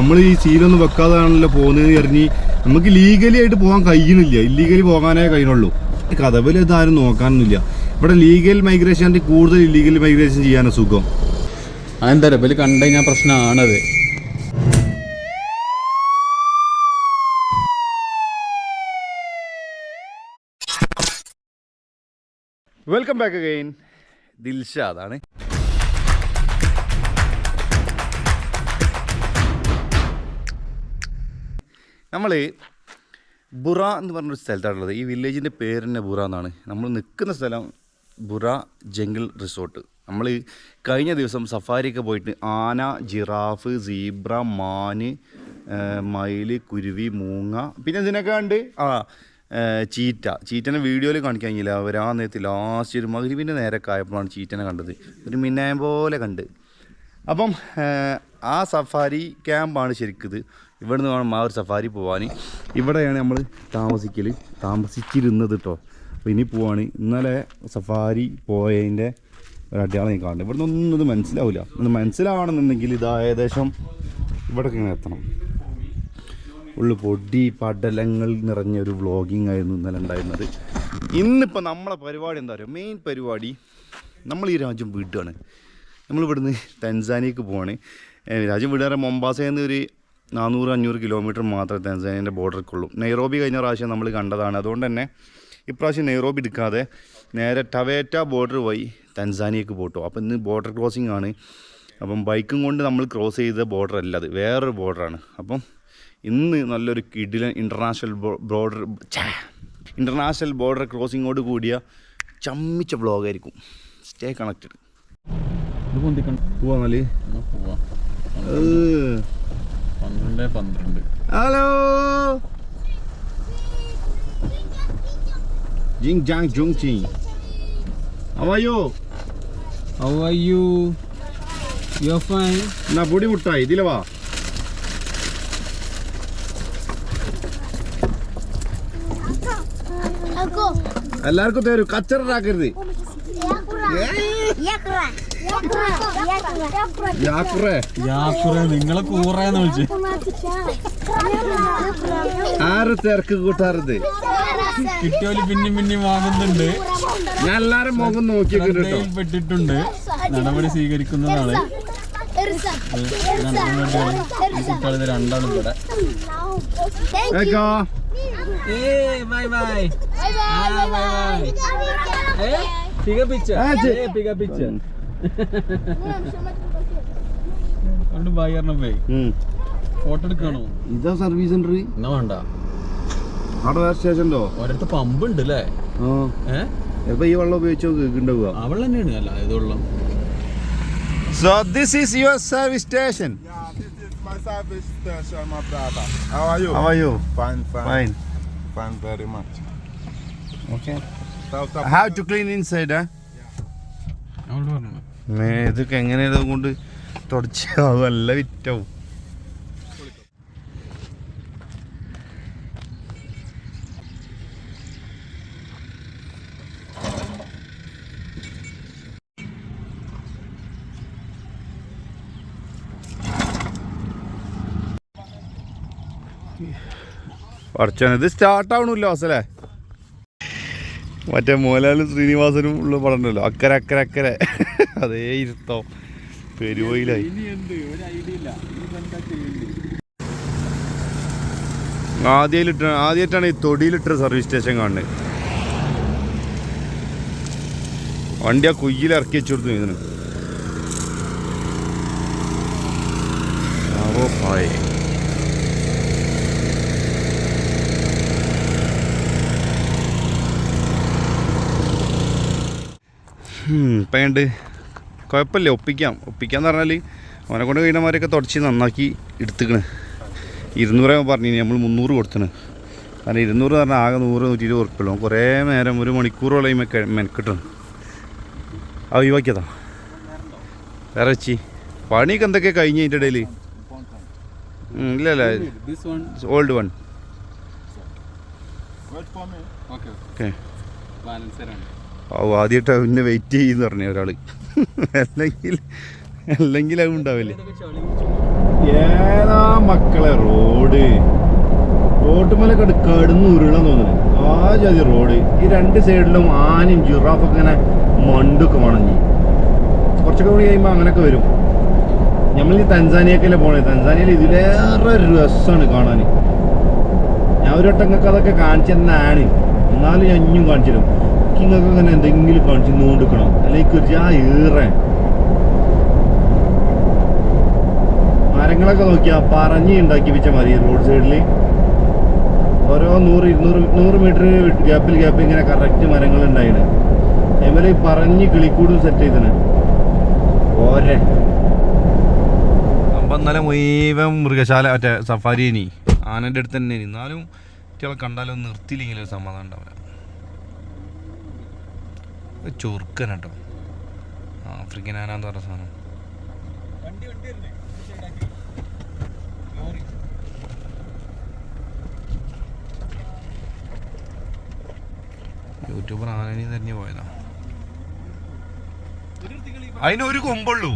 നമ്മൾ ഈ സീലൊന്നും വെക്കാതാണല്ലോ പോകുന്നത് എറിഞ്ഞ് നമുക്ക് ലീഗലി ആയിട്ട് പോകാൻ കഴിയണില്ല. ഇല്ലീഗലി പോകാനേ കഴിയുള്ളൂ. കഥവിൽ ഇതാരും നോക്കാനൊന്നുമില്ല. ഇവിടെ ലീഗൽ മൈഗ്രേഷൻ കൂടുതൽ ഇല്ലീഗൽ മൈഗ്രേഷൻ ചെയ്യാനാണ് സുഖം. അതെന്താ ഇപ്പം കണ്ടു കഴിഞ്ഞാൽ പ്രശ്നമാണത് വെൽക്കം ബാക്ക് അഗൈൻ ദിൽഷാദാണ് നമ്മൾ ബുറ എന്ന് പറഞ്ഞൊരു സ്ഥലത്താണുള്ളത്. ഈ വില്ലേജിന്റെ പേര് തന്നെ ബുറ എന്നാണ്. നമ്മൾ നിൽക്കുന്ന സ്ഥലം ബുറ ജംഗിൾ റിസോർട്ട്. നമ്മൾ കഴിഞ്ഞ ദിവസം സഫാരിയൊക്കെ പോയിട്ട് ആന ജിറാഫ് സീബ്ര മാന് മയിൽ കുരുവി മൂങ്ങ. പിന്നെ ഇതിനൊക്കെ ഉണ്ട് ആ ചീറ്റ. ചീറ്റനെ വീഡിയോയിൽ കാണിക്കാൻ കഴിഞ്ഞില്ല. അവർ ആ നേരത്തിൽ ലാസ്റ്റ് ഒരു മകരിവിന്റെ നേരെ ആയപ്പോഴാണ് ചീറ്റനെ കണ്ടത്. ഒരു മിന്നായം പോലെ കണ്ട്. അപ്പം ആ സഫാരി ക്യാമ്പാണ് ശരിക്കിത്. ഇവിടുന്ന് വേണം ആ ഒരു സഫാരി പോവാൻ ഇവിടെയാണ് നമ്മൾ താമസിക്കൽ താമസിച്ചിരുന്നത് കേട്ടോ അപ്പോൾ ഇനി പോവാണ്. ഇന്നലെ സഫാരി പോയതിന്റെ ഒരു അടയാളം ഞാൻ കാണുന്നത് ഇവിടുന്ന് ഒന്നും ഇത് മനസ്സിലാവില്ല ഒന്ന് മനസ്സിലാവണമെന്നുണ്ടെങ്കിൽ ഇത് ഏകദേശം ഇവിടേക്ക് ഇങ്ങനെ എത്തണം. ഉള്ളു പൊടി പടലങ്ങൾ നിറഞ്ഞ ഒരു വ്ളോഗിങ് ആയിരുന്നു ഇന്നലെ ഉണ്ടായിരുന്നത്. ഇന്നിപ്പോൾ നമ്മളെ പരിപാടി എന്താ പറയുക മെയിൻ പരിപാടി നമ്മൾ ഈ രാജ്യം വീട്ടുകയാണ് നമ്മളിവിടുന്ന് തൻസാനിയക്ക് പോവാണ്. രാജ്യം വീട്ടുകാരെ നിന്ന് ഒരു നാനൂറ് അഞ്ഞൂറ് കിലോമീറ്റർ മാത്രമേ തൻസാനിയന്റെ ബോർഡർക്കുള്ളൂ നെയ്റോബി കഴിഞ്ഞ പ്രാവശ്യം നമ്മൾ കണ്ടതാണ്. അതുകൊണ്ട് തന്നെ ഇപ്രാവശ്യം നെയ്റോബി എടുക്കാതെ നേരെ ടവേറ്റ ബോർഡർ വഴി തൻസാനിയക്ക് പോട്ടു. അപ്പോൾ ഇന്ന് ബോർഡർ ക്രോസിംഗ് ആണ്. അപ്പം ബൈക്കും കൊണ്ട് നമ്മൾ ക്രോസ് ചെയ്ത ബോർഡർ അല്ല അത്. വേറൊരു ബോർഡറാണ് അപ്പം ഇന്ന് നല്ലൊരു കിഡിലൻ ഇന്റർനാഷണൽ ബോർഡർ ഇന്റർനാഷണൽ ബോർഡർ ക്രോസിങ്ങോട് കൂടിയ ചമ്മിച്ച ബ്ലോഗായിരിക്കും സ്റ്റേ കണക്റ്റഡ് പോവാ നല്ല പന്ത്രണ്ട് പന്ത്രണ്ട്. ഹലോ? ജിങ് ജാങ് ജുങ് ചിങ്. അവയോ How യോ ഫൈൻ. എന്നാ പൊടി മുട്ടായി ഇതിലെ വാ. എല്ലാവർക്കും തരൂ കച്ചറാക്കരുത് Yakra. യാക്കുറേ യാക്കുറെ നിങ്ങളെ കൂറേന്ന് വിളിച്ച്. ആറ് തിരക്ക് കൂട്ടാറത്. കിട്ടിയോൽ പിന്നെയും പിന്നെയും വാങ്ങുന്നുണ്ട്. ഞാൻ എല്ലാരും മുഖം നോക്കി പെട്ടിട്ടുണ്ട് നടപടി സ്വീകരിക്കുന്നതാണ്. രണ്ടാളും bye bye. Bye. Pic pic picture ഇതാ സർവീസ് സെന്റർ എന്നാ വേണ്ട അവിടെ വേറെ സ്റ്റേഷൻ ഉണ്ടോ ഒരിടത്ത് പമ്പ് ഉണ്ട് അല്ലേ എപ്പോ ഈ വെള്ളം ഉപയോഗിച്ചോ ഉണ്ടാവുക ആ വെള്ളം തന്നെയാണ് അല്ല ഇതുള്ള so this is your service station Yeah, this is my service station, my brother. How are you? How are you? Fine, fine. Fine. Fine very much. Okay. South I have to clean inside, eh? അവളോട് പറഞ്ഞു may ഇതൊക്കെ എങ്ങനെ കൊണ്ട് തുടച്ചാവും നല്ല വിറ്റാവും. ഇത് start ആവണില്ല അസലേ മറ്റേ മോഹൻലാലും ശ്രീനിവാസനും ഉള്ള പടം ഉണ്ടല്ലോ. അക്കരെ അക്കരെ അക്കരെ. അതേ ഇരുത്തോ. പെരുവയിലായി. ആദ്യമായിട്ട ആദ്യമായിട്ടാണ് ഈ തൊടിയിലിട്ട സർവീസ് സ്റ്റേഷൻ കാണുന്നത്. വണ്ടി ആ കുയ്യിൽ ഇറക്കി വെച്ചു കൊടുത്തു ഇതിന് ആവോ പായേ ഇപ്പം കണ്ട് കുഴപ്പമില്ല ഒപ്പിക്കാം. ഒപ്പിക്കാന്ന് പറഞ്ഞാൽ അവനെ കൊണ്ട് കഴിയുന്നമാരൊക്കെ തുടച്ച് നന്നാക്കി എടുത്തുക്കണ്. ഇരുന്നൂറ് പറഞ്ഞു നമ്മൾ മുന്നൂറ് കൊടുത്തണ്. കാരണം ഇരുന്നൂറ് പറഞ്ഞാൽ ആകെ നൂറ് നൂറ്റി ഇരുപത് ഉറപ്പുള്ളൂ കുറേ നേരം ഒരു മണിക്കൂറോളം മെക്ക മെനക്കിട്ടാണ്. ആ ഒഴിവാക്കിയതാ. വേറെ വെച്ചി. പണിയൊക്കെ എന്തൊക്കെ കഴിഞ്ഞ് അതിന്റെ ഇടയിൽ ഇല്ല അല്ല ഓൾഡ് വൺ. ഓക്കെ ഓ ആദ്യമായിട്ട് പിന്നെ വെയിറ്റ് ചെയ്യുന്ന പറഞ്ഞു ഒരാൾ അല്ലെങ്കിൽ അല്ലെങ്കിൽ അത് ഉണ്ടാവില്ലേ? ഏതാ മക്കളെ റോഡ്? റോട്ടുമലൊക്കെ കടുക്കാടുന്ന് ഉരുളാൻ തോന്നുന്നു. ആ ജാതി റോഡ്. ഈ രണ്ട് സൈഡിലും ആനയും ജിറാഫൊക്കെ ഇങ്ങനെ മണ്ടൊക്കെ മണഞ്ഞി കുറച്ചൊക്കെ കൂടി കഴിയുമ്പോൾ അങ്ങനെയൊക്കെ വരും. ഞമ്മൾ ഈ തൻസാനിയക്കല്ലേ പോണേ? തൻസാനിയിൽ ഇതിലേറെ രസമാണ് കാണാൻ ഞാൻ ഒരു വട്ടം അതൊക്കെ കാണിച്ചു തന്നാണ്. എന്നാലും ഞാൻ ഇഞ്ഞും കാണിച്ചിരുന്നു നിങ്ങൾക്ക് ഇങ്ങനെ എന്തെങ്കിലും കാണിച്ചു നോണ്ടിക്കണം അല്ലെങ്കിൽ ഒരു ആ ഏറെ മരങ്ങളൊക്കെ നോക്കിയാ പറഞ്ഞ് ഉണ്ടാക്കി വെച്ച മതി റോഡ് സൈഡിൽ ഓരോ നൂറ് ഇരുന്നൂറ് നൂറ് മീറ്റർ ഗ്യാപ്പിൽ ഗ്യാപ്പിൽ ഇങ്ങനെ കറക്റ്റ് മരങ്ങൾ ഉണ്ടായിന്. അതേപോലെ പറഞ്ഞ് കിളിക്കൂടും സെറ്റ് ചെയ്തിന്. ഓരെ. അപ്പം ഇന്നലെ മുഴുവൻ മൃഗശാല മറ്റേ സഫാരിനി ആനന്റെ അടുത്ത് തന്നെ എന്നാലും കുട്ടികളെ കണ്ടാലും നിർത്തിയില്ലെങ്കിൽ ഒരു സമാധാനം ഉണ്ടാവില്ല. ഒരു ചൊറുക്കൻ കേട്ടോ ആഫ്രിക്കൻ ആനാന്ന് പറഞ്ഞ സാധനം. യൂട്യൂബർ ആനനി തന്നെ പോയതാ. അതിനൊരു കൊമ്പുള്ളൂ.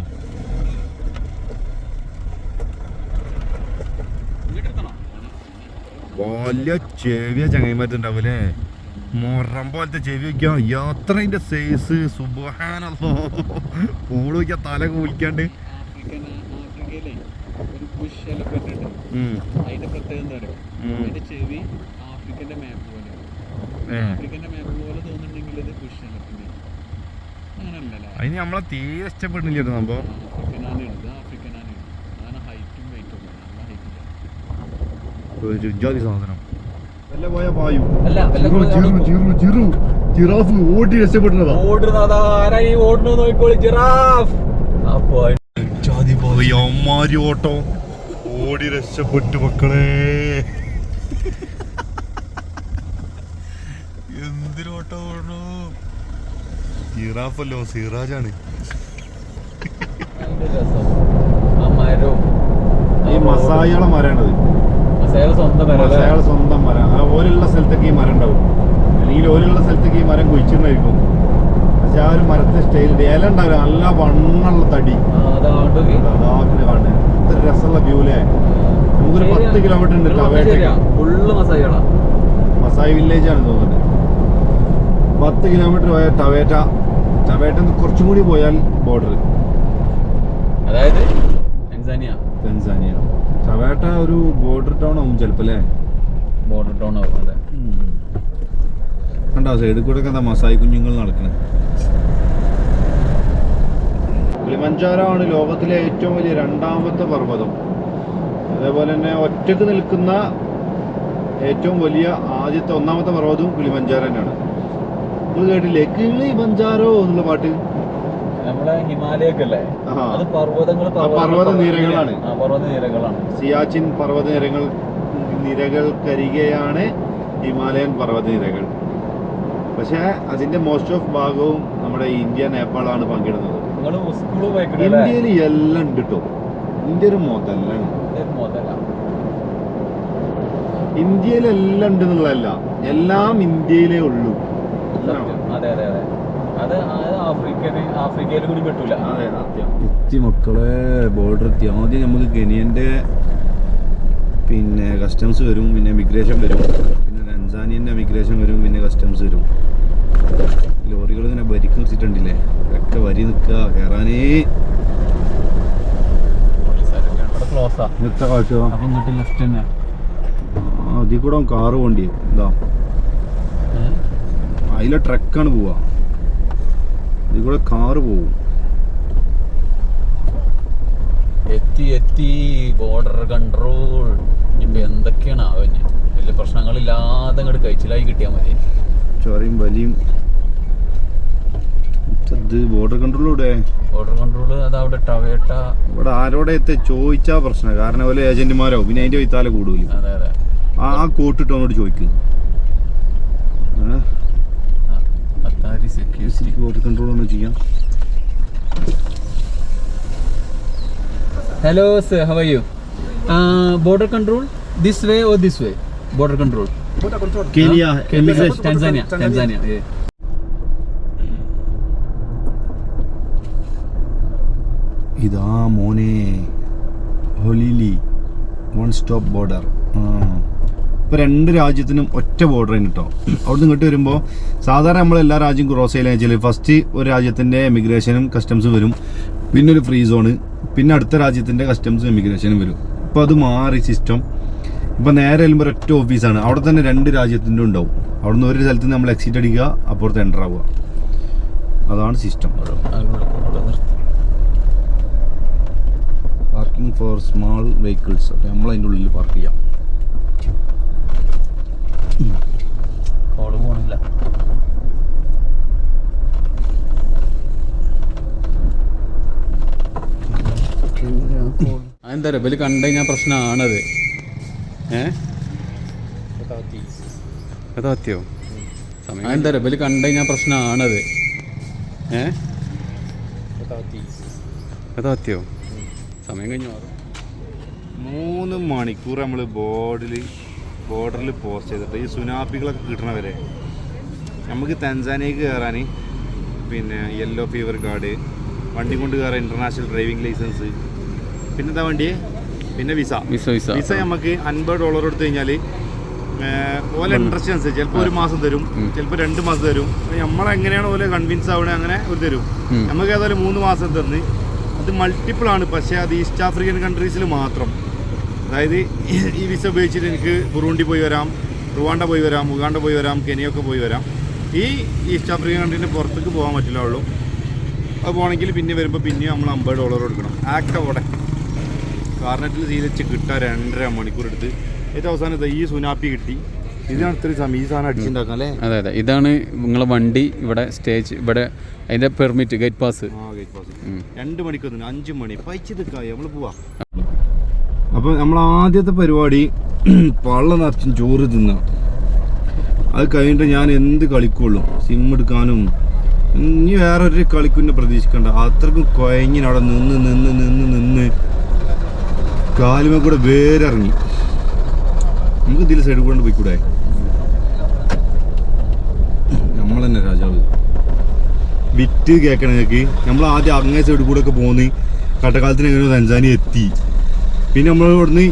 വലിയ ചെവിയ ചങ്ങൈമാറ്റുണ്ടാവൂലേ മൊറം പോലത്തെ ചെവി വയ്ക്കാം സൈസ് സുബാനല്ലോ പൂൾ വയ്ക്കാൻ തല കുളിക്കാണ്ട്. ആഫ്രിക്കൻ ആഫ്രിക്കയിലെ ഒരു ബുഷ് എലഫന്റ് ഉണ്ട്. ഉം. അതിന്റെ പ്രത്യേകത എന്താ പറയുക അതിന്റെ ചെവി ആഫ്രിക്കന്റെ മാപ്പ് പോലെ. ആഫ്രിക്കന്റെ മാപ്പ് പോലെ തോന്നുന്നുണ്ടെങ്കിൽ ഇത് ബുഷ് എലഫന്റ് അങ്ങനല്ലല്ലേ അതിന് നമ്മളെ തീരെ ഇഷ്ടപ്പെടുന്നില്ല സംഭവം. ഇത് അതാണ് ഹൈറ്റും വെയിറ്റും ഒക്കെ നല്ല ഹൈറ്റില്ല ഒരു ജോലി സാധനം. ജിറാഫ് ഓടി രക്ഷപ്പെടുന്നതാ. ഓടുന്നത് നോക്കിക്കോളി ജിറാഫ്. അപ്പോ ജാതി പോയി അമ്മാരി ഓട്ടോ. ഓടി രക്ഷപ്പെട്ടു മക്കളെ. എന്തിനോട്ടോ ഓടണു? ജിറാഫല്ലോ സിറാജാണ്. ഈ മസായികളെ മരാണത് മസാല സ്വന്തം മരം ആ ഓരുള്ള സ്ഥലത്തേക്ക് ഈ മരം ഉണ്ടാവും. അല്ലെങ്കിൽ ഓരുള്ള സ്ഥലത്തേക്ക് ഈ മരം കുഴിച്ചിട്ടുണ്ടായിരിക്കും പക്ഷെ ആ ഒരു മരത്തിന്റെ സ്റ്റൈലിന്റെ ഇല ഉണ്ടാവില്ല. നല്ല വണ്ണുള്ള തടി. അതാക്കിന് കാണുന്നത് ഇത്ര രസമുള്ള വ്യൂലേ നമുക്കൊരു. പത്ത് കിലോമീറ്റർ ഉണ്ട് മസാലകളാ. മസായി വില്ലേജ് ആണ് തോന്നുന്നത്. പത്ത് കിലോമീറ്റർ പോയാൽ ടവേറ്റ. ടവേറ്റ കുറച്ചും കൂടി പോയാൽ ബോർഡർ അതായത് തെൻസാനിയ തെൻസാനിയ ടവേറ്റ ഒരു ബോർഡർ ടൗൺ ആവും ചിലപ്പോൾ അല്ലേ? ബോർഡർ ടൗൺ ആവും അതെ. കണ്ടോ സൈഡിൽ കൂടെ ഒക്കെ എന്താ മസായി കുഞ്ഞുങ്ങൾ നടക്കുന്നത് കിളിമഞ്ചാരോ ആണ് ലോകത്തിലെ ഏറ്റവും വലിയ രണ്ടാമത്തെ പർവതം. അതേപോലെ തന്നെ ഒറ്റയ്ക്ക് നിൽക്കുന്ന ഏറ്റവും വലിയ ആദ്യത്തെ ഒന്നാമത്തെ പർവതവും കിളിമഞ്ചാരോ തന്നെയാണ്. നിങ്ങൾ കേട്ടില്ലേ? കിളിമഞ്ചാരോ എന്നുള്ള പാട്ട്? നമ്മളെ ഹിമാലയൊക്കെ അല്ലേ അത് പർവതങ്ങൾ പർവത നിരകളാണ്. പർവത നിരകളാണ്. സിയാച്ചിൻ പർവത നിരകൾ നിരകൾക്കരികെയാണ് ഹിമാലയൻ പർവത നിരകൾ. പക്ഷെ അതിന്റെ മോസ്റ്റ് ഓഫ് ഭാഗവും നമ്മുടെ ഇന്ത്യ നേപ്പാളാണ് പങ്കിടുന്നത്. ഇന്ത്യയിൽ എല്ലാം ഉണ്ട് കേട്ടോ ഇന്ത്യ ഒരു മോതല്ല ഇന്ത്യയിലെല്ലാം ഉണ്ട് എന്നുള്ളതല്ല. എല്ലാം ഇന്ത്യയിലേ ഉള്ളൂ. അതെ അതെ അതെ. അത് ആഫ്രിക്കന് ആഫ്രിക്കയിൽ കൂടി എത്തി മക്കളെ ബോർഡർ എത്തി. ആദ്യം നമുക്ക് കെനിയന്റെ പിന്നെ കസ്റ്റംസ് വരും പിന്നെ മിഗ്രേഷൻ വരും. പിന്നെ രൻസാനിയന്റെ മിഗ്രേഷൻ വരും പിന്നെ കസ്റ്റംസ് വരും. ലോറികൾ ഇങ്ങനെ വരിക്ക് നിർത്തിയിട്ടുണ്ടില്ലേ ഒക്കെ വരി നിൽക്കുക കയറാനേ ഇന്നത്തെ കാഴ്ച? അതിൽ കൂടെ കാറ് പോണ്ടി ഇതാ. അതിലെ ട്രക്കാണ് പോവാ കൂടെ കാറ് പോവും. എത്തി എത്തി ബോർഡർ കൺട്രോൾ ഇപ്പൊ എന്തൊക്കെയാണ് ആവഞ്ഞ് വലിയ പ്രശ്നങ്ങളില്ലാതെ അങ്ങോട്ട് കഴിച്ചിലായി കിട്ടിയാൽ മതി. ചോറയും വലിയും. ബോർഡർ ബോർഡർ ഇവിടെ ബോർഡർ കൺട്രോൾ അത് അവിടെ ടവേട്ട ഇവിടെ ആരോടെ ചോദിച്ചാ പ്രശ്നം. കാരണം ഓരോ ഏജന്റുമാരോ പിന്നെ അതിന്റെ വൈത്താലെ കൂടുതൽ അതെ അതെ. ആ ആ കോട്ടിട്ടവനോട് ചോദിക്കും ആ, അത്താരി സെക്യൂരിറ്റി ബോർഡർ കൺട്രോൾ ഒന്ന് ചെയ്യാം hello sir how are you border control this way or this way border control Kenya Tanzania Tanzania ഇതാ മോനെ ഹൊലിലി വൺ സ്റ്റോപ്പ് ബോർഡർ ആ ഇപ്പോൾ രണ്ട് രാജ്യത്തിനും ഒറ്റ ബോർഡർ തന്നെ കേട്ടോ നിന്ന് ഇങ്ങോട്ട് വരുമ്പോൾ സാധാരണ നമ്മൾ എല്ലാ രാജ്യം ക്രോസ് ചെയ്യലെന്ന് വെച്ചാൽ ഫസ്റ്റ് ഒരു രാജ്യത്തിന്റെ എമിഗ്രേഷനും കസ്റ്റംസും വരും. പിന്നെ ഒരു ഫ്രീ സോണ് പിന്നെ അടുത്ത രാജ്യത്തിന്റെ കസ്റ്റംസും എമിഗ്രേഷനും വരും. ഇപ്പോൾ അത് മാറി സിസ്റ്റം ഇപ്പോൾ നേരെ വരുമ്പോൾ ഒറ്റ ഓഫീസാണ് അവിടെ തന്നെ രണ്ട് രാജ്യത്തിന്റെ ഉണ്ടാവും. അവിടുന്ന് ഒരു സ്ഥലത്ത് നമ്മൾ എക്സിറ്റ് അടിക്കുക അപ്പുറത്ത് എന്റർ ആവുക. അതാണ് system parking for small vehicles നമ്മൾ അതിന്റെ ഉള്ളിൽ പാർക്ക് ചെയ്യാം. കോൾ പോണില്ല. അതെന്താ പറയുക ഇവർ കണ്ടു കഴിഞ്ഞാൽ പ്രശ്നമാണത് ഏ? അതാത്തിയോ അതെന്താ പറയുക ഇവർ കണ്ടു കഴിഞ്ഞാൽ പ്രശ്നമാണത് സമയം കഴിഞ്ഞു. മൂന്ന് മണിക്കൂർ നമ്മൾ ബോർഡിൽ ബോർഡറിൽ പോസ്റ്റ് ചെയ്തിട്ട് ഈ സുനാപ്പികളൊക്കെ കിട്ടണവരെ. നമുക്ക് തൻസാനിയക്ക് കയറാൻ പിന്നെ യെല്ലോ ഫീവർ കാർഡ് വണ്ടി കൊണ്ട് കയറാൻ ഇന്റർനാഷണൽ ഡ്രൈവിംഗ് ലൈസൻസ് പിന്നെ എന്താ വണ്ടി പിന്നെ വിസ വിസ വിസ വിസ നമുക്ക് അൻപത് ഡോളർ എടുത്തു കഴിഞ്ഞാൽ ഓലെ ഇൻട്രസ്റ്റ് അനുസരിച്ച് ചിലപ്പോൾ ഒരു മാസം തരും. ചിലപ്പോൾ രണ്ട് മാസം തരും. നമ്മളെങ്ങനെയാണ് ഓലെ കൺവിൻസ് ആവണേ അങ്ങനെ ഒരു തരും. നമുക്ക് ഏതായാലും മൂന്ന് മാസം തന്ന്. അത് മൾട്ടിപ്പിൾ ആണ് പക്ഷേ അത് ഈസ്റ്റ് ആഫ്രിക്കൻ കൺട്രീസിൽ മാത്രം. അതായത് ഈ വിസ ഉപയോഗിച്ചിട്ട് എനിക്ക് ബുറൂണ്ടി പോയി വരാം റുവാണ്ട പോയി വരാം ഉഗാണ്ട പോയി വരാം കെനിയൊക്കെ പോയി വരാം. ഈ ഈസ്റ്റ് ആഫ്രിക്കൻ കൺട്രീന്റെ പുറത്തേക്ക് പോകാൻ പറ്റില്ല ഉള്ളൂ. അത് പോകണമെങ്കിൽ പിന്നെ വരുമ്പോൾ പിന്നെയും നമ്മൾ അമ്പത് ഡോളർ കൊടുക്കണം. ആക്ട് അവിടെ. കാർണറ്റിൽ സീലിച്ച് കിട്ടാൻ രണ്ടര മണിക്കൂർ എടുത്ത്. ഏറ്റവും അവസാനം ഈ സുനാപ്പി കിട്ടി. ഇതിനാണ് ഇത്ര സമയം. ഈ സാധനം അടിച്ചുണ്ടാക്കാം അല്ലേ? അതെ അതെ. ഇതാണ് നിങ്ങളെ വണ്ടി ഇവിടെ സ്റ്റേജ് ഇവിടെ അതിന്റെ പെർമിറ്റ് ഗേറ്റ് പാസ് ആ ഗേറ്റ് പാസ്. രണ്ട് മണിക്ക് വന്നു അഞ്ച് മണി. പൈച്ച് നിൽക്കായി നമ്മൾ പോവാ. അപ്പോൾ നമ്മൾ ആദ്യത്തെ പരിപാടി പള്ള നിറച്ചും ചോറ് തിന്നാം. അത് കഴിഞ്ഞിട്ട് ഞാൻ എന്ത് കളിക്കുള്ളൂ? സിം എടുക്കാനും. ഇനി വേറെ ഒരു കളിക്കുന്നെ പ്രതീക്ഷിക്കണ്ട. അത്രക്കും കുഴങ്ങിന് അവിടെ നിന്ന് നിന്ന് നിന്ന് നിന്ന് കാലുമേ കൂടെ വേരിറങ്ങി. നമുക്ക് ഇതിൽ സൈഡ് കൂടെ പോയിക്കൂടെ? നമ്മൾ തന്നെ രാജാവ്. വിറ്റ് കേക്കണെങ്കിൽ നമ്മൾ ആദ്യം അങ്ങേ സൈഡ് കൂടെ ഒക്കെ പോന്ന്. കട്ടക്കാലത്തിന് എങ്ങനെ തഞ്ചാനി എത്തി പിന്നെ നമ്മൾ ഇവിടുന്ന്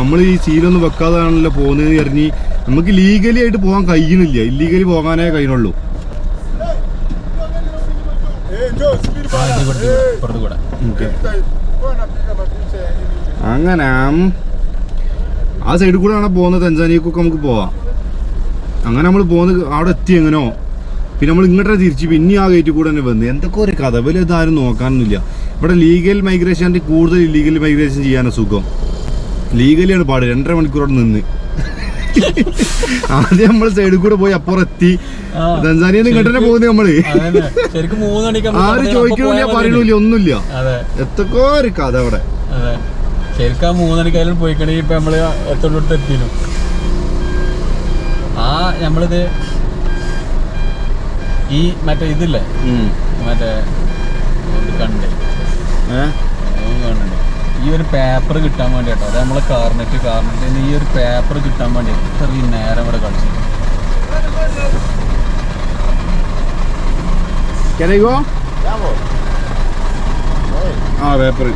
നമ്മൾ ഈ സീലൊന്നും വെക്കാതാണല്ലോ പോകുന്നത് പറഞ്ഞ് നമുക്ക് ലീഗലി ആയിട്ട് പോകാൻ കഴിയുന്നില്ല ഇല്ലീഗലി പോകാനേ കഴിയുള്ളൂ. അങ്ങനെ ആ സൈഡിൽ കൂടെയാണ് പോകുന്നത്. തെഞ്ചാനിയൊക്കെ നമുക്ക് പോവാം. അങ്ങനെ നമ്മൾ പോകുന്നത് അവിടെ എത്തി എങ്ങനെയോ പിന്നെ നമ്മൾ ഇങ്ങോട്ടേ തിരിച്ച് പിന്നെ ആ ഗേറ്റിൽ കൂടെ തന്നെ വന്ന്. എന്തൊക്കെ ഒരു കഥ? വലിയ ഇതാരും നോക്കാനൊന്നുമില്ല. ഇവിടെ ലീഗൽ മൈഗ്രേഷൻ കൂടുതൽ ഇല്ലീഗൽ മൈഗ്രേഷൻ ചെയ്യാനാണ് സുഖം. ലീഗലിയാണ് പാട്. രണ്ടര മണിക്കൂർ അവിടെ നിന്ന്. ആദ്യം നമ്മൾ സൈഡിൽ കൂടെ പോയി അപ്പുറം എത്തി. കണ്ടന്നെ പോകുന്നത് നമ്മൾ. ആര് ചോദിക്കണില്ല പറയണില്ല ഒന്നുമില്ല. എത്തക്കോ ഒരു കഥ അവിടെ. ശരിക്കും മൂന്നണിക്കായാലും പോയിക്കണെങ്കിൽ ഇപ്പൊ നമ്മൾ എത്തോടത്ത് എത്തിയിരുന്നു ആ നമ്മളിത് ഈ മറ്റേ ഇതില്ലേ? മറ്റേ കണ്ടേ ഈ ഒരു പേപ്പർ കിട്ടാൻ വേണ്ടി കേട്ടോ അത് നമ്മളെ കാർനെറ്റ് കാർനെറ്റ് ഈ ഒരു പേപ്പർ കിട്ടാൻ വേണ്ടി ഇത്രയും നേരം ഇവിടെ കളിച്ചു go? ആ പേപ്പർ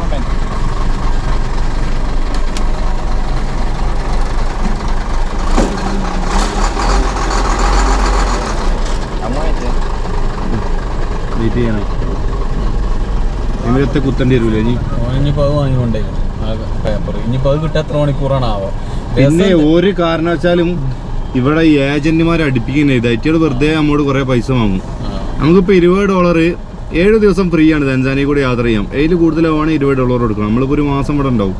വെയിറ്റ് ചെയ്യണം. ഇവരത്തെ കുത്തേണ്ടി വരൂലേ ഇനി? ഇനിയിപ്പോ അത് വാങ്ങിക്കൊണ്ടേ. ആ പേപ്പർ ഇനിയിപ്പോ അത് കിട്ടാൻ എത്ര മണിക്കൂറാണ് ആവോ? പിന്നെ ഒരു കാരണവശാലും ഇവിടെ ഏജന്റുമാരെ അടുപ്പിക്കുന്നത് ഇതായിട്ട് വെറുതെ നമ്മോട് കുറെ പൈസ വാങ്ങും. നമുക്കിപ്പോൾ ഇരുപത് ഡോളർ ഏഴ് ദിവസം ഫ്രീ ആണ്. തൻസാനിയ കൂടെ യാത്ര ചെയ്യാം. അതിൽ കൂടുതലാവുകയാണെങ്കിൽ ഇരുപത് ഡോളർ കൊടുക്കണം. നമ്മളിപ്പോൾ ഒരു മാസം ഇവിടെ ഉണ്ടാവും.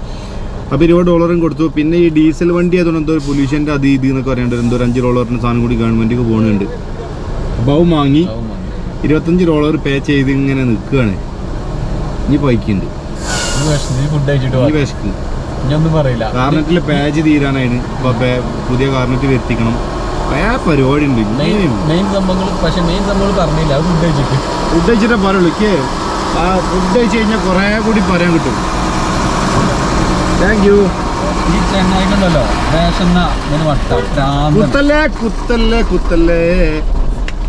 അപ്പോൾ ഇരുപത് ഡോളറും കൊടുത്തു. പിന്നെ ഈ ഡീസൽ വണ്ടി അതുകൊണ്ട് എന്തോ ഒരു പൊല്യൂഷന്റെ അത് ഇത് എന്നൊക്കെ പറയേണ്ടത് എന്തോ ഒരു അഞ്ച് ഡോളറിന് സാധനം കൂടി ഗവൺമെന്റിക്ക് പോകുന്നുണ്ട് അപ്പോൾ വാങ്ങി ഇരുപത്തഞ്ച് ഡോളർ പേ ചെയ്ത് ഇങ്ങനെ നിൽക്കുകയാണ്. ഇനി പൈക്കുണ്ട് ഫുഡ് കഴിച്ചിട്ട് ഈ വാ. വിശക്ക് ഇനി ഒന്നും പറയില്ല. കാർണറ്റിൽ പേജ് അപ്പോൾ പുതിയ കാർണറ്റ് വരുത്തിക്കണം കുറേ പരിപാടി ഉണ്ട് മെയിൻ മെയിൻ സംഭവങ്ങൾ പക്ഷെ മെയിൻ സംഭവങ്ങൾ പറഞ്ഞില്ല. അത് ഫുഡ് കഴിച്ചിട്ട്. ഫുഡ് കഴിച്ചിട്ടേ പറയുള്ളൂ. എനിക്ക് ആ ഫുഡ് കഴിച്ച് കഴിഞ്ഞാൽ കുറേ കൂടി പറയാൻ കിട്ടും. താങ്ക് യു ഈ ഭ്രാന്തൻ കുത്തല്ലേ കുത്തല്ലേ കുത്തല്ലേ.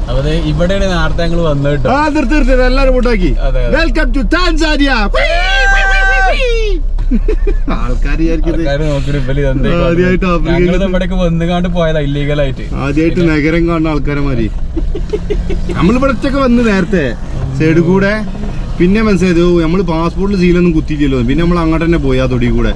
അപ്പൊ ഇവിടെയാണ് നേരത്തെ ഞങ്ങൾ വന്നത് കേട്ടോ ആ നിർത്തി നിർത്തി എല്ലാരും ഫുഡാക്കി അതെ. വെൽക്കം ടു താൻസാനിയ ആൾക്കാർ വന്നുകാണ്ട് പോയതാ ഇല്ലീഗലായിട്ട് ആദ്യമായിട്ട് നഗരം കാണുന്ന ആൾക്കാരെ മാതിരി. നമ്മളിവിടെ ഒറ്റയ്ക്ക് വന്ന് നേരത്തെ സൈഡ് കൂടെ. പിന്നെ മനസ്സിലായത് നമ്മൾ നമ്മൾ പാസ്പോർട്ടിൽ സീലൊന്നും കുത്തിയില്ലല്ലോ പിന്നെ നമ്മൾ അങ്ങോട്ട് തന്നെ പോയി ആ തൊടി കൂടെ.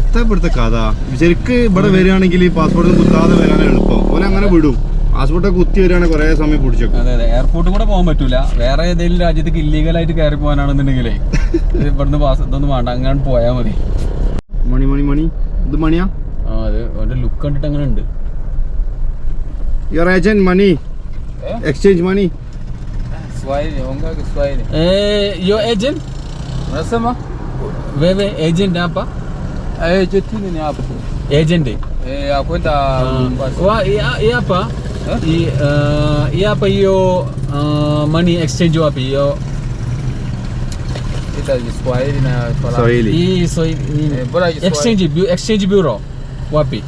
എത്ര ഇവിടുത്തെ കഥ. ശരിക്ക് ഇവിടെ വരികയാണെങ്കിൽ പാസ്പോർട്ട് കുത്താതെ വരാൻ എളുപ്പം. അങ്ങനെ വിടും. പാസ്പോർട്ടൊക്കെ കുത്തി വരികയാണ് കുറെ സമയം പിടിച്ചേക്കും. അതെ അതെ. എയർപോർട്ടിൽ കൂടെ പോകാൻ പറ്റൂല. വേറെ ഏതെങ്കിലും രാജ്യത്തേക്ക് ഇല്ലീഗലായിട്ട് കയറി പോകാനാണെന്നുണ്ടെങ്കിലേ ഇവിടുന്ന് പാസ് ഇതൊന്നും വേണ്ട. അങ്ങനെ പോയാൽ മതി. മണി മണി മണി. ഇത് മണിയാ? ആ അത് അവന്റെ ലുക്ക് കണ്ടിട്ട് അങ്ങനെ ഉണ്ട്. Your agent money. Exchange money. Agent Eh, jetini ni Eh, hapa hii, uh, hii hapa hiyo uh, money exchange wapi hiyo Kiswahili na. Swahili. hii Swahili nini? Eh, bora exchange bu- exchange bureau wapi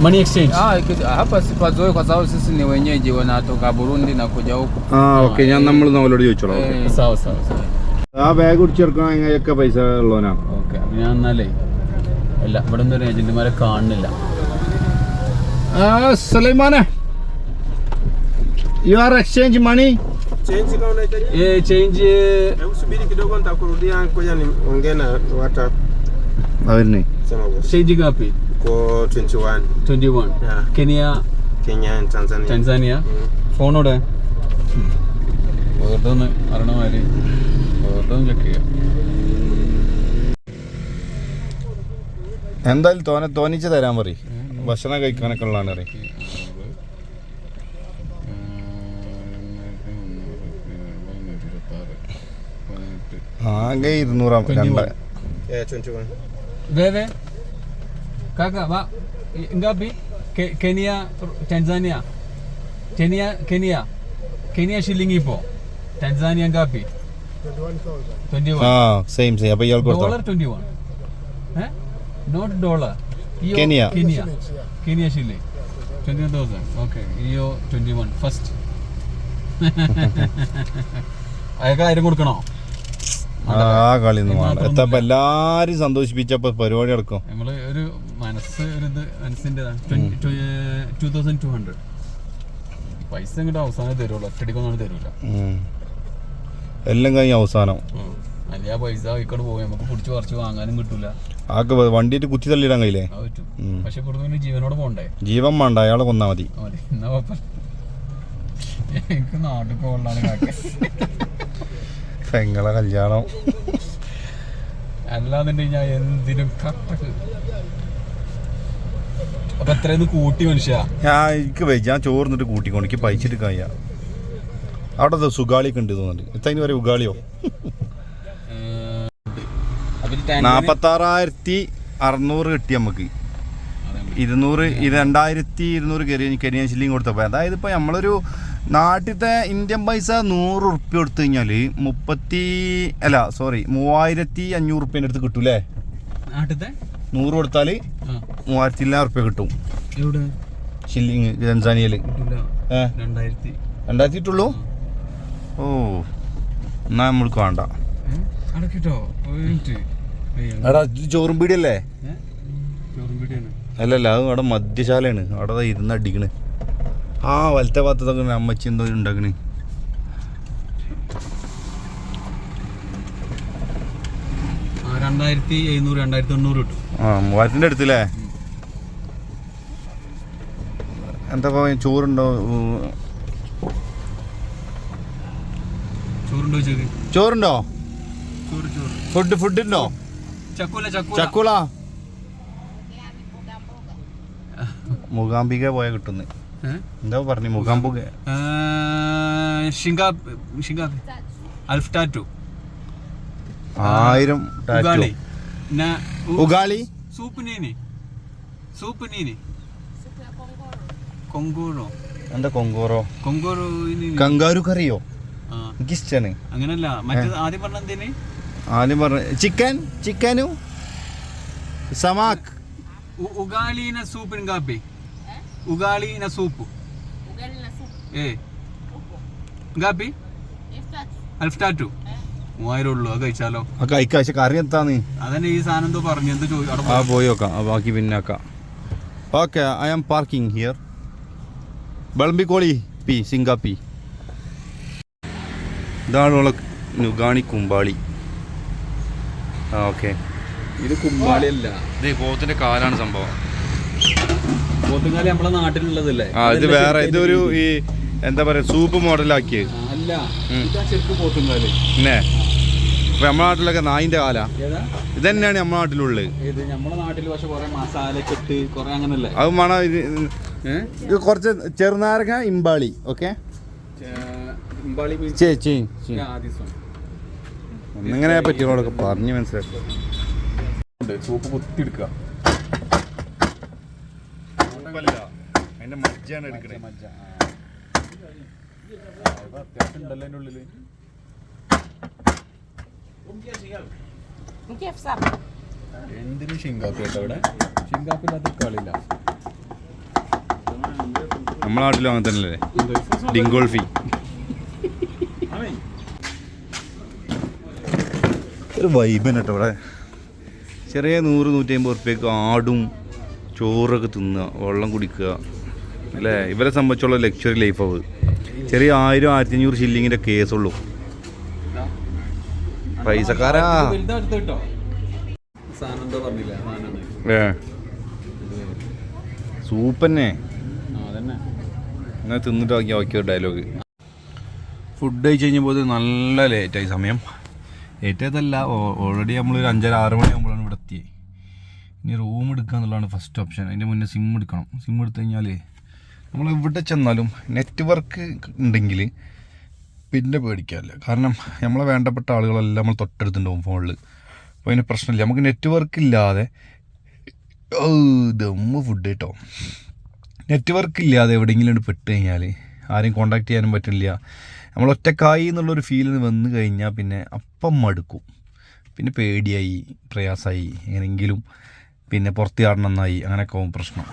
money exchange Ah, hapa sipazoe kwa sababu sisi ni wenyeji wanatoka Burundi na kuja huku. ആ okay ഞാൻ നമ്മൾ അവരോട് ചോദിച്ചോളാം okay. Eh, sawa sawa sawa ആ bag കുടിച്ചെടുക്കണം അങ്ങനെയൊക്കെ പൈസ ഉള്ളവനാണ് okay ഞാൻ എന്നാലേ അല്ല ഇവിടെ ഒന്നും ഒരു ഏജന്റുമാരെ കാണുന്നില്ല സുലൈമാനെ you are exchange money Change kama unahitaji. ഏ change Hebu subiri kidogo nitakurudia. Ngoja niongee na WhatsApp. അവരിന് Sema boss. ചേഞ്ച് കാപ്പി Kwa 21 twenty one Yeah. Kenya Kenya and Tanzania. Tanzania Mm. ഫോണോടെ വെറുതെ ഒന്ന് അറിയണ മാതിരി. വെറുതെ ഒന്ന് ചെക്ക് ചെയ്യാം. എന്തായാലും തോനെ തോന്നിച്ച് തരാൻ പറയും. ഭക്ഷണം കഴിക്കാനൊക്കെ ഉള്ളതാണ് പറയും. ആകെ ഇരുന്നൂറാം Kenya Tanzania Kenya Kenya. Kenya shilling ഇപ്പോ. ടെൻസാനിയ കാപ്പി സെയിം സെയിം അപ്പോൾ ഇയാൾ dollar twenty note dollar Kenya Kenya Kenya shilling twenty one ഇയോ twenty one first അയക്കാ ആരും കൊടുക്കണോ? ആ കളി എത്തപ്പോ എല്ലാരും സന്തോഷിപ്പിച്ചപ്പോ പരിപാടി നടക്കും. നമ്മൾ ഒരു മനസ്സ് ഒരു ഇത് ഹൺഡ്രഡ് പൈസ ഇങ്ങോട്ട് അവസാനം തരുള്ളൂ. ഒറ്റടിക്കൊന്നും തരൂല. എല്ലാം കഴിഞ്ഞ അവസാനം. അല്ലെ ആ പൈസ ഇക്കോട് പോയി. നമുക്ക് പിടിച്ച് പറിച്ച് വാങ്ങാനും കിട്ടൂല. ആക്ക് വണ്ടിയിട്ട് കുത്തി തള്ളിയിടാൻ കഴിയില്ലേ. പക്ഷെ ഇവിടുന്ന് ജീവനോട് പോണ്ടേ? ജീവൻ വേണ്ട. അയാളെ കൊന്നാ മതി. എന്നാ എനിക്ക് നാട്ടിൽ കൊള്ളാണ് കാക്ക. പെങ്ങളെ കല്യാണം അല്ലാന്നുണ്ടെങ്കിൽ ഞാൻ എന്തിനും അപ്പൊ എത്രയെന്ന് കൂട്ടി മനുഷ്യ ഞാൻ എനിക്ക് ഞാൻ ചോറിന്നിട്ട് കൂട്ടിക്കോണ് എനിക്ക് പൈച്ചിട്ട് കഴിയാ അവിടെ സുഗാളിയൊക്കെ ഉണ്ട് തോന്നുന്നുണ്ട് എത്ര വരെ ഉഗാളിയോ നാപ്പത്താറായിരത്തി അറുന്നൂറ് കിട്ടി നമുക്ക് ഇരുന്നൂറ് രണ്ടായിരത്തി ഇരുന്നൂറ് കെരിയൻ ഷില്ലിങ് കൊടുത്തപ്പോൾ അതായത് ഇപ്പോൾ നമ്മളൊരു നാട്ടിലത്തെ ഇന്ത്യൻ പൈസ നൂറ് ഉറുപ്പ്യ കൊടുത്തു കഴിഞ്ഞാൽ മുപ്പത്തി അല്ല സോറി മൂവായിരത്തി അഞ്ഞൂറ് ഉറുപ്പ്യന്റെ അടുത്ത് കിട്ടും നാട്ടിലത്തെ നൂറ് കൊടുത്താൽ മൂവായിരത്തി എല്ലാ ഉറുപ്പ്യ കിട്ടും. ഷില്ലിങ് തൻസാനിയയിൽ രണ്ടായിരത്തി. രണ്ടായിരത്തി ഇട്ടുള്ളൂ ഓ എന്നാ ഒരു മിനിറ്റ്. എടാ ചോറും പീടിയല്ലേ? അല്ലല്ല അത് അവിടെ മദ്യശാലയാണ്. അവിടെ ഇരുന്ന് അടിക്കണ്. ആ വലത്തെ ഭാഗത്തൊക്കെ അമ്മച്ചി എന്തോ ഉണ്ടാക്കണ്. ആ രണ്ടായിരത്തി എഴുന്നൂറ് രണ്ടായിരത്തി തൊണ്ണൂറ് കിട്ടും. ആ മൂവായിരത്തിന്റെ അടുത്തില്ലേ? എന്താ പറയാ ചോറുണ്ടോ? ചോറുണ്ടോ ചോറുണ്ടോ? ചോറ് ചോറ്. ഫുഡ് ഫുഡ് ഉണ്ടോ? ചക്കൂല ചക്കൂല. മൂകാംബിക പോയ കിട്ടുന്നു? എന്താ പറഞ്ഞു? മുഖം പുക ഷിങ്കാ- ഷിങ്കാ- അൽഫ് ടാറ്റു. ആയിരം ഉഗാളി. ടാറ്റു. na സൂപ്പ് ഉഗാളി സൂപ്പ് നീനി. supu nini കൊങ്കോറോ. എന്താ കൊങ്കോറോ? കൊങ്കോറോ കങ്കാരു കറിയോ? ആ. എനിക്ക് ഇഷ്ടമാണ് അങ്ങനല്ല മറ്റേ ആദ്യം പറഞ്ഞ എന്തേന്? ആദ്യം പറഞ്ഞ ചിക്കൻ ചിക്കനു? സമാക് ഉഗാളീന സൂപ്പിൻ കാപ്പി. Ugali na supu Ugali na supu eh. Ngapi? Elfu tatu. tatu മൂവായിരം ഉള്ളൂ അത് കഴിച്ചാലോ? ആ കഴിക്കാശ കറി എത്താന്ന് അതന്നെ ഈ സാധനം എന്തോ പറഞ്ഞു എന്ത് ചോദിക്കാം പോയി. നോക്കാം. ബാക്കി പിന്നെ ആക്കാം. Okay I am parking here ബൾബിക്കോളി പി സിംഗാപ്പി ഇതാണ് നുഗാണി കുമ്പാളി. ആ ഓക്കെ ഇത് കുമ്പാളിയല്ല. ഇത് പോത്തിന്റെ കാലാണ് സംഭവം. പോത്തുങ്കാലി നമ്മളെ നാട്ടിലുള്ളതല്ലേ? ആ ഇത് വേറെ ഇതൊരു ഈ എന്താ പറയാ സൂപ്പ് മോഡലാക്കിയത് ആ, അല്ല ശരിക്കും പോത്തുങ്കാലി പിന്നെ നമ്മുടെ നാട്ടിലൊക്കെ നായിന്റെ കാല. ഇത് തന്നെയാണ് നമ്മുടെ നാട്ടിലുള്ളത്. ഇത് നമ്മളെ നാട്ടിൽ പക്ഷെ കൊറേ മസാല ഒക്കെ ഇട്ട് കൊറേ അങ്ങനല്ലേ? അത് വേണം ഇത് കുറച്ച് ചെറുനാരങ്ങ ഇമ്പാളി ഓക്കെ? ഇങ്ങനെ പറ്റിയോളൊക്കെ പറഞ്ഞു മനസ്സിലാക്കി. സൂപ്പ് കുത്തിയെടുക്കുക അതിന്റെ മജ്ജയാണ് എടുക്കണേ. മജ്ജ അത്യാവശ്യം ഉണ്ടല്ലോ എന്തിനും ഷിങ്കാപ്പി കേട്ടോ ഇവിടെ ഷിങ്കാപ്പി ഇല്ലാത്ത കളിയില്ല. നമ്മുടെ നാട്ടിലും അങ്ങനെ തന്നെയല്ലേ? ഡിങ്കോൾഫി. ഒരു കേട്ടോ ഇവിടെ. ചെറിയ നൂറ് നൂറ്റി അമ്പത് ഉറുപ്പ്യക്ക് ആടും ചോറൊക്കെ തിന്നുക വെള്ളം കുടിക്കുക അല്ലേ? ഇവരെ സംബന്ധിച്ചുള്ള ലക്ഷറി ലൈഫാവ് ചെറിയ ആയിരം ആയിരത്തി അഞ്ഞൂറ് ഷില്ലിങ്ങിന്റെ കേസുള്ളൂ പൈസക്കാരാ. ഏ. സൂപ്പന്നെ. ആ അതന്നെ. അങ്ങനെ തിന്നിട്ട് ആക്കി ആക്കിയ ഡയലോഗ് ഫുഡ് കഴിച്ച് കഴിഞ്ഞപ്പോൾ നല്ല ലേറ്റായി സമയം. ലേറ്റായതല്ല ഓൾറെഡി നമ്മൾ ഒരു അഞ്ചര ആറ് മണി ഇനി റൂം എടുക്കുക എന്നുള്ളതാണ് ഫസ്റ്റ് ഓപ്ഷൻ അതിന്റെ മുന്നേ സിം എടുക്കണം. സിം എടുത്തു കഴിഞ്ഞാൽ നമ്മൾ എവിടെ ചെന്നാലും നെറ്റ്വർക്ക് ഉണ്ടെങ്കിൽ പിന്നെ പേടിക്കാറില്ല. കാരണം നമ്മളെ വേണ്ടപ്പെട്ട ആളുകളെല്ലാം നമ്മൾ തൊട്ടടുത്തുണ്ടാവും ഫോണിൽ അപ്പോൾ അതിന് പ്രശ്നമില്ല. നമുക്ക് നെറ്റ്വർക്ക് ഇല്ലാതെ ദമ്മ് ഫുഡ് കേട്ടോ നെറ്റ്വർക്ക് ഇല്ലാതെ എവിടെയെങ്കിലും പെട്ട് കഴിഞ്ഞാൽ ആരെയും കോണ്ടാക്ട് ചെയ്യാനും പറ്റില്ല. നമ്മൾ ഒറ്റക്കായി എന്നുള്ളൊരു ഫീൽ വന്നു കഴിഞ്ഞാൽ പിന്നെ അപ്പം മടുക്കും. പിന്നെ പേടിയായി പ്രയാസമായി. എങ്ങനെയെങ്കിലും പിന്നെ പുറത്ത് ചാടണമെന്നായി അങ്ങനെയൊക്കെ ആവും പ്രശ്നം.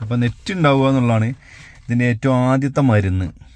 അപ്പോൾ നെറ്റ് ഉണ്ടാവുക എന്നുള്ളതാണ് ഇതിന്റെ ഏറ്റവും ആദ്യത്തെ മരുന്ന്.